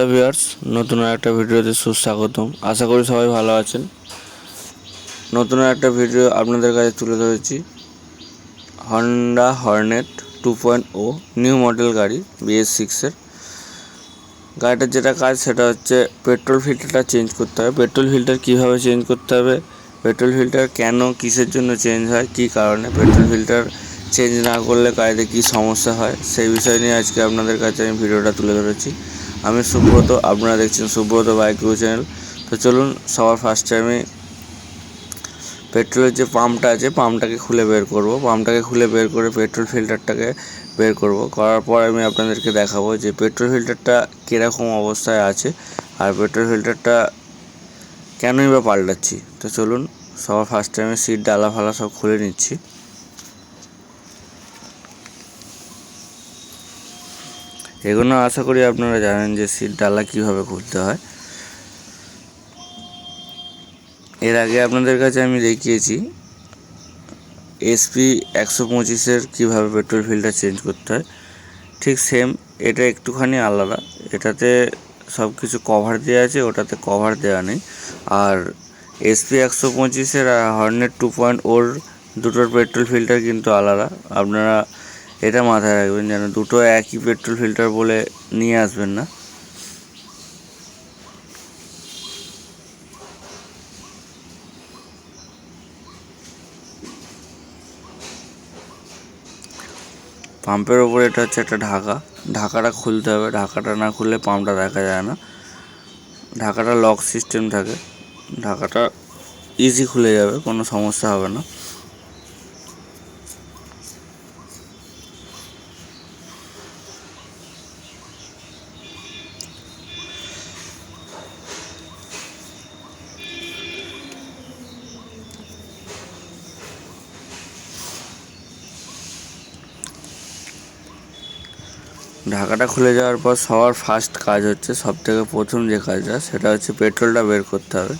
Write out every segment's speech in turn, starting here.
Hello viewers, নতুন একটা ভিডিওতে সুস্বাগতম। আশা করি সবাই ভালো আছেন। নতুন একটা ভিডিও আপনাদের কাছে তুলে ধরেছি। হন্ডা হর্নেট টু পয়েন্ট ও নিউ মডেল গাড়ি বিএস সিক্সের গাড়িটার যেটা কাজ সেটা হচ্ছে পেট্রোল ফিল্টারটা চেঞ্জ করতে হবে। পেট্রোল ফিল্টার কীভাবে চেঞ্জ করতে হবে? পেট্রোল ফিল্টার কেন, কিসের জন্য চেঞ্জ হয়? কী কারণে পেট্রোল ফিল্টার চেঞ্জ না করলে গাড়িতে কী সমস্যা হয়? সেই বিষয় নিয়ে আজকে আপনাদের কাছে আমি ভিডিওটা তুলে ধরেছি। আমি সুব্রত, আপনারা দেখছেন সুব্রত বাইক চ্যানেল। তো চলুন, সবার ফার্স্টে আমি পেট্রোলের যে পাম্পটা আছে পাম্পটাকে খুলে বের করব। পাম্পটাকে খুলে বের করে পেট্রোল ফিল্টারটাকে বের করব। করার পর আমি আপনাদেরকে দেখাবো যে পেট্রোল ফিল্টারটা কীরকম অবস্থায় আছে আর পেট্রোল ফিল্টারটা কেনই বা পাল্টাচ্ছি। তো চলুন, সবার ফার্স্টে আমি সিট ডালা ফালা সব খুলে নিচ্ছি। এগুলো আশা করি আপনারা জানেন যে সিট ডালা কীভাবে খুলতে হয়। এর আগে আপনাদের কাছে আমি দেখিয়েছি এসপি একশো পঁচিশের কীভাবে পেট্রোল ফিল্টার চেঞ্জ করতে হয়। ঠিক সেম এটা একটুখানি আলাদা। এটাতে সব কিছু কভার দেওয়া আছে, ওটাতে কভার দেওয়া নেই। আর এসপি একশো পঁচিশের আর হর্নেট টু পয়েন্ট ওর দুটোর পেট্রোল ফিল্টার কিন্তু আলাদা। আপনারা এটা মাথায় রাখবেন যেন দুটো একই পেট্রোল ফিল্টার বলে নিয়ে আসবেন না। পাম্পের ওপরে এটা হচ্ছে একটা ঢাকা। ঢাকাটা খুলতে হবে, ঢাকাটা না খুললে পাম্পটা দেখা যায় না। ঢাকাটা লক সিস্টেম থাকে। ঢাকাটা ইজি খুলে যাবে, কোনো সমস্যা হবে না। ঢাকাটা খুলে যাওয়ার পর সবার ফার্স্ট কাজ হচ্ছে সব থেকে প্রথম যে কাজটা সেটা হচ্ছে পেট্রোলটা বের করতে হবে।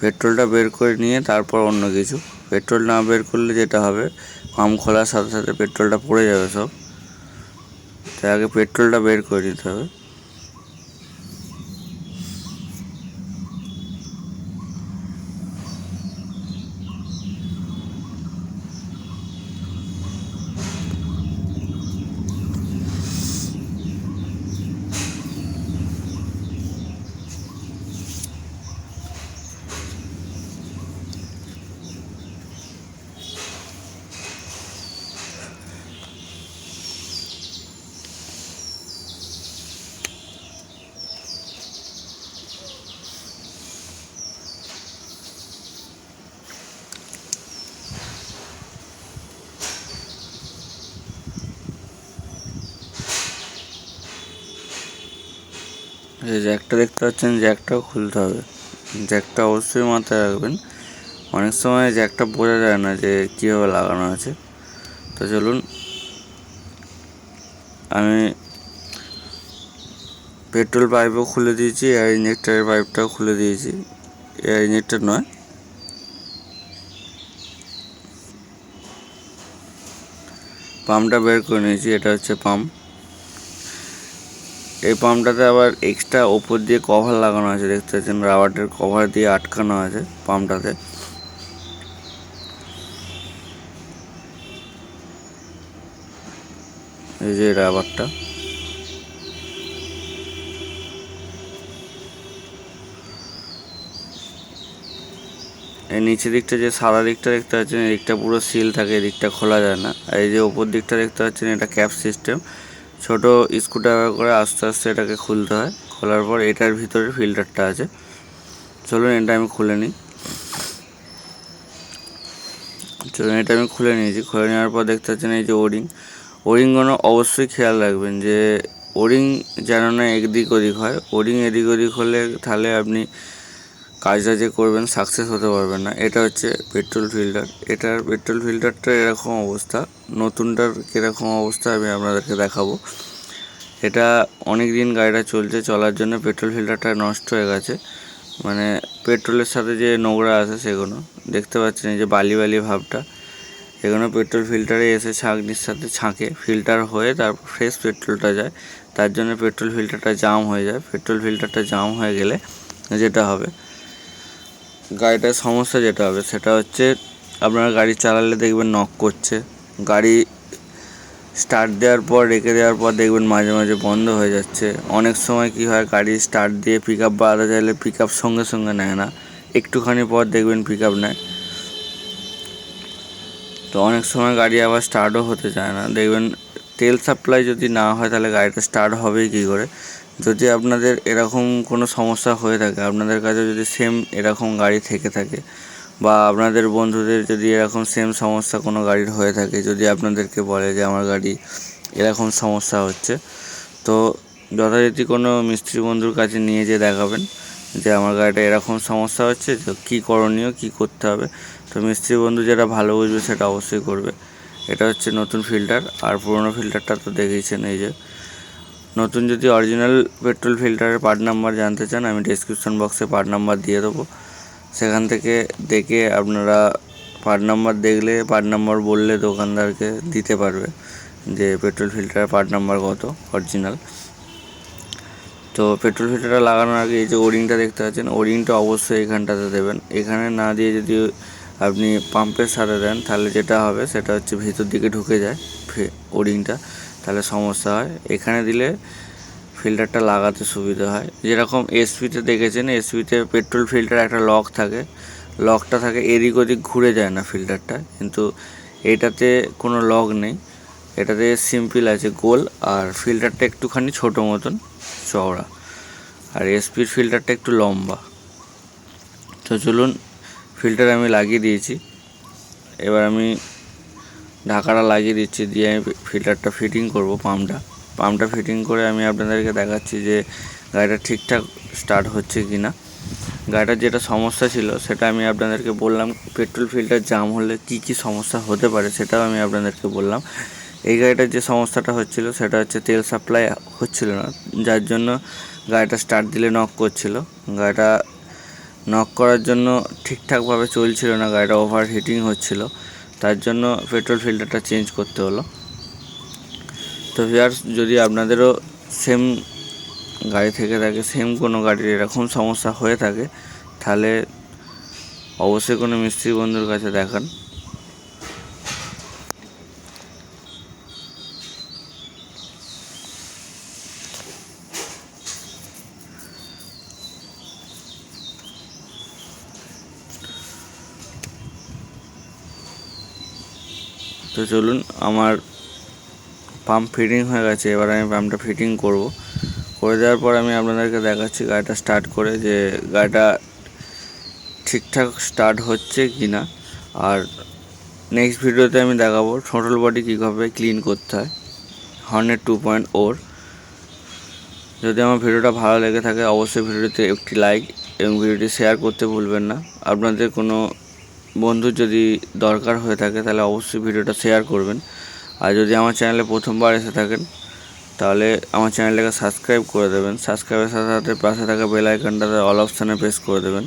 পেট্রোলটা বের করে নিয়ে তারপর অন্য কিছু। পেট্রোল না বের করলে যেটা হবে, পাম্প খোলার সাথে সাথে পেট্রোলটা পড়ে যাবে সব। তাই আগে পেট্রোলটা বের করে নিতে হবে। এই জ্যাকটা দেখতে পাচ্ছেন, জ্যাকটাও খুলতে হবে। জ্যাকটা অবশ্যই মাথায় রাখবেন। অনেক সময় জ্যাকটা বোঝা যায় না যে কীভাবে লাগানো আছে। তো চলুন, আমি পেট্রোল পাইপও খুলে দিয়েছি, এয়ার ইঞ্জেক্টারের পাইপটাও খুলে দিয়েছি। এয়ার ইঞ্জেক্টার নয়। পাম্পটা বের করে নিয়েছি, এটা হচ্ছে পাম্প। এই পাম্পটাতে আবার এক্সট্রা ওপর দিয়ে কভার লাগানো আছে, দেখতে পাচ্ছেন? রাবারের কভার দিয়ে আটকানো আছে পাম্পটাতে। এই যে রাবারটা এই নিচের দিকটা যে সাদা দিকটা দেখতে পাচ্ছেন, এই দিকটা পুরো সিল থাকে, এই দিকটা খোলা যায় না। আর এই যে ওপর দিকটা দেখতে পাচ্ছেন, এটা ক্যাপ সিস্টেম ছোট স্ক্রুড্রাইভার করে আস্তে আস্তে এটাকে খুলতে হয়। খোলার পর এটার ভিতরে ফিল্টারটা আছে। চলুন এটা আমি খুলে নিই। চলুন এটা আমি খুলে নিয়েছি। খুলে নেওয়ার পর দেখতে পাচ্ছেন এই যে ওরিং ওরিংগুলো অবশ্যই খেয়াল রাখবেন যে ওরিং যেন না এদিক ওদিক হয়। ওরিং এদিক ওদিক হলে তাহলে আপনি কাজটা যে করবেন সাকসেস হতে পারবেন না। এটা হচ্ছে পেট্রোল ফিল্টার এটার পেট্রোল ফিল্টারটা এরকম অবস্থা। নতুনটার কীরকম অবস্থা আমি আপনাদেরকে দেখাবো। এটা অনেক দিন গাড়িটা চলছে, চলার জন্য পেট্রোল ফিল্টারটা নষ্ট হয়ে গেছে। মানে পেট্রোলের সাথে যে নোংরা আছে সেগুলো। দেখতে পাচ্ছেন এই যে বালি বালি ভাবটা। এগুলো পেট্রোল ফিল্টারে এসে ছাঁকনির সাথে ছাঁকে ফিল্টার হয়ে তারপর ফ্রেশ পেট্রোলটা যায়। তার জন্য পেট্রোল ফিল্টারটা জাম হয়ে যায়। পেট্রোল ফিল্টারটা জাম হয়ে গেলে যেটা হবে? গাড়িটার সমস্যা যেটা হবে, সেটা হচ্ছে আপনারা গাড়ি চালালে দেখবেন নক করছে। গাড়ি স্টার্ট দেওয়ার পর, রেখে দেওয়ার পর দেখবেন মাঝে মাঝে বন্ধ হয়ে যাচ্ছে। অনেক সময় কি হয়, গাড়ি স্টার্ট দিয়ে পিক আপ বাড়াতে চাইলে পিক আপ সঙ্গে সঙ্গে নেয় না। একটুখানি পর দেখবেন পিক আপ নেয়। তো অনেক সময় গাড়ি আবার স্টার্টও হতে চায় না। দেখবেন তেল সাপ্লাই যদি না হয়, তাহলে গাড়িটা স্টার্ট হবেই কী করে? যদি আপনাদের এরকম কোনো সমস্যা হয়ে থাকে, আপনাদের কাছে যদি সেম এরকম গাড়ি থেকে থাকে বা আপনাদের বন্ধুদের যদি এরকম সেম সমস্যা কোনো গাড়ির হয়ে থাকে, যদি আপনাদেরকে বলে যে আমার গাড়ি এরকম সমস্যা হচ্ছে, তো যথারীতি কোনো মিস্ত্রি বন্ধুর কাছে নিয়ে যেয়ে দেখাবেন যে আমার গাড়িটা এরকম সমস্যা হচ্ছে, তো কী করণীয়, কী করতে হবে। তো মিস্ত্রি বন্ধু যেটা ভালো বুঝবে সেটা অবশ্যই করবে। এটা হচ্ছে নতুন ফিল্টার আর পুরোনো ফিল্টারটা তো দেখেইছেন, এই যে নতুন যদি অরিজিনাল পেট্রোল ফিল্টারের পার্ট নাম্বার জানতে চান, আমি ডিসক্রিপশন বক্সে পার্ট নাম্বার দিয়ে দেবো। সেখান থেকে দেখে আপনারা পার্ট নাম্বার দেখলে পার্ট নাম্বার বললে দোকানদারকে দিতে পারবে যে পেট্রোল ফিল্টারের পার্ট নাম্বার কত অরিজিনাল তো পেট্রোল ফিল্টারটা লাগানোর আগে এই যে ওরিংটা দেখতে পাচ্ছেন ওরিংটা অবশ্যই এখানটাতে দেবেন। এখানে না দিয়ে যদি আপনি পাম্পের সাথে দেন, তাহলে যেটা হবে, সেটা হচ্ছে ভিতর দিকে ঢুকে যায় ওরিংটা তাহলে সমস্যা হয়। এখানে দিলে ফিল্টারটা লাগাতে সুবিধা হয়। যেরকম এসপিতে দেখেছেন এসপিতে পেট্রোল ফিল্টার একটা লক থাকে। লকটা থাকে, এদিক ওদিক ঘুরে যায় না ফিল্টারটা কিন্তু এটাতে কোনো লক নেই। এটাতে সিম্পল আছে, গোল। আর ফিল্টারটা একটুখানি ছোটো মতন, চওড়া। আর এসপির ফিল্টারটা একটু লম্বা। তো চলুন ফিল্টার আমি লাগিয়ে দিয়েছি। এবার আমি ঢাকাটা লাগিয়ে দিচ্ছি, দিয়ে আমি ফিল্টারটা ফিটিং করব পাম্পটা। পাম্পটা ফিটিং করে আমি আপনাদেরকে দেখাচ্ছি যে গাড়িটা ঠিকঠাক স্টার্ট হচ্ছে কি না গাড়িটার যেটা সমস্যা ছিল, সেটা আমি আপনাদেরকে বললাম পেট্রোল ফিল্টার জাম হলে কি কি সমস্যা হতে পারে সেটাও আমি আপনাদেরকে বললাম। এই গাড়িটার যে সমস্যাটা হচ্ছিল, সেটা হচ্ছে তেল সাপ্লাই হচ্ছিল না, যার জন্য গাড়িটা স্টার্ট দিলে নক করছিল। গাড়িটা নক করার জন্য ঠিকঠাকভাবে চলছিল না, গাড়িটা ওভার হিটিং হচ্ছিল। তার জন্য পেট্রোল ফিল্টারটা চেঞ্জ করতে হলো। তো ভিয়ার্স যদি আপনাদেরও সেম গাড়ি থেকে থাকে সেম কোনো গাড়ির এরকম সমস্যা হয়ে থাকে, তাহলে অবশ্যই কোনো মিস্ত্রি বন্ধুর কাছে দেখান। তো চলুন, আমার পাম্প ফিটিং হয়ে গেছে, এবার আমি পাম্পটা ফিটিং করব। করে দেওয়ার পর আমি আপনাদেরকে দেখাচ্ছি গাড়িটা স্টার্ট করে যে গাড়িটা ঠিকঠাক স্টার্ট হচ্ছে কি না আর নেক্সট ভিডিওতে আমি দেখাবো টোটাল বডি কীভাবে ক্লিন করতে হয় হর্নের টু পয়েন্ট ওর যদি আমার ভিডিওটা ভালো লেগে থাকে, অবশ্যই ভিডিওতে একটি লাইক এবং ভিডিওটি শেয়ার করতে ভুলবেন না। আপনাদের কোনো বন্ধুর যদি দরকার হয়ে থাকে তাহলে অবশ্যই ভিডিওটা শেয়ার করবেন। আর যদি আমার চ্যানেলে প্রথমবার এসে থাকেন, তাহলে আমার চ্যানেলটাকে সাবস্ক্রাইব করে দেবেন। সাবস্ক্রাইবের সাথে সাথে পাশে থাকা বেল আইকনটাতে অল অপশানে প্রেস করে দেবেন।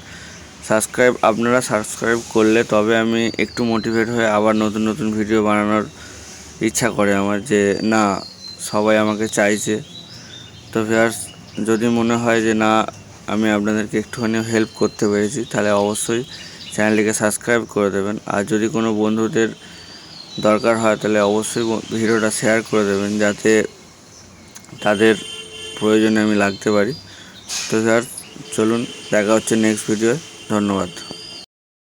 সাবস্ক্রাইব আপনারা সাবস্ক্রাইব করলে তবে আমি একটু মোটিভেট হয়ে আবার নতুন নতুন ভিডিও বানানোর ইচ্ছা করে আমার যে, না, সবাই আমাকে চাইছে। তো ভিয়ার্স যদি মনে হয় যে, না, আমি আপনাদেরকে একটুখানি হেল্প করতে পেরেছি, তাহলে অবশ্যই চ্যানেলটিকে সাবস্ক্রাইব করে দেবেন। আর যদি কোনো বন্ধুদের দরকার হয়, তাহলে অবশ্যই ভিডিওটা শেয়ার করে দেবেন, যাতে তাদের প্রয়োজনে আমি লাগতে পারি। তো স্যার চলুন, দেখা হচ্ছে নেক্সট ভিডিও ধন্যবাদ।